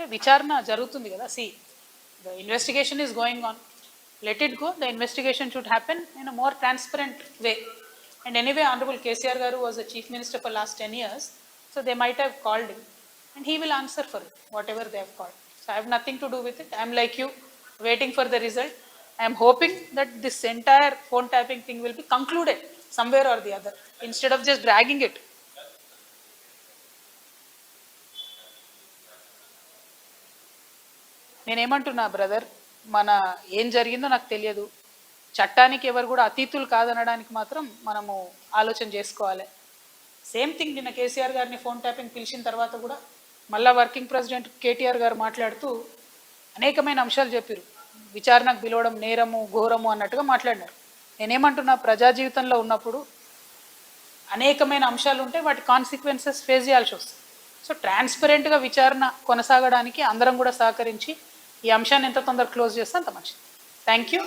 అంటే విచారణ జరుగుతుంది కదా. See the investigation is going on let it go the investigation should happen in a more transparent way and anyway honourable KCR garu was the chief minister for last ten years so they might have called him and he will answer for it whatever they have called so I have nothing to do with it I'm like you waiting for the result I'm hoping that this entire phone tapping thing will be concluded concluded somewhere or the other instead of just dragging it. నేనేమంటున్నా brother మన ఏం జరిగిందో నాకు తెలియదు. చట్టానికి ఎవరు కూడా అతీతులు కాదనడానికి మాత్రం మనము ఆలోచన చేసుకోవాలి. సేమ్ థింగ్ నిన్న కేసీఆర్ గారిని ఫోన్ ట్యాపింగ్ పిలిచిన తర్వాత కూడా మళ్ళా వర్కింగ్ ప్రెసిడెంట్ కేటీఆర్ గారు మాట్లాడుతూ అనేకమైన అంశాలు చెప్పారు. విచారణకు పిలవడం నేరము ఘోరము అన్నట్టుగా మాట్లాడినారు. నేనేమంటున్నా ప్రజా జీవితంలో ఉన్నప్పుడు అనేకమైన అంశాలు ఉంటే వాటి కాన్సిక్వెన్సెస్ ఫేస్ చేయాల్సి వస్తుంది. సో ట్రాన్స్పరెంట్గా విచారణ కొనసాగడానికి అందరం కూడా సహకరించి ఈ అంశాన్ని ఎంత తొందరగా క్లోజ్ చేస్తే అంత మంచిది. Thank you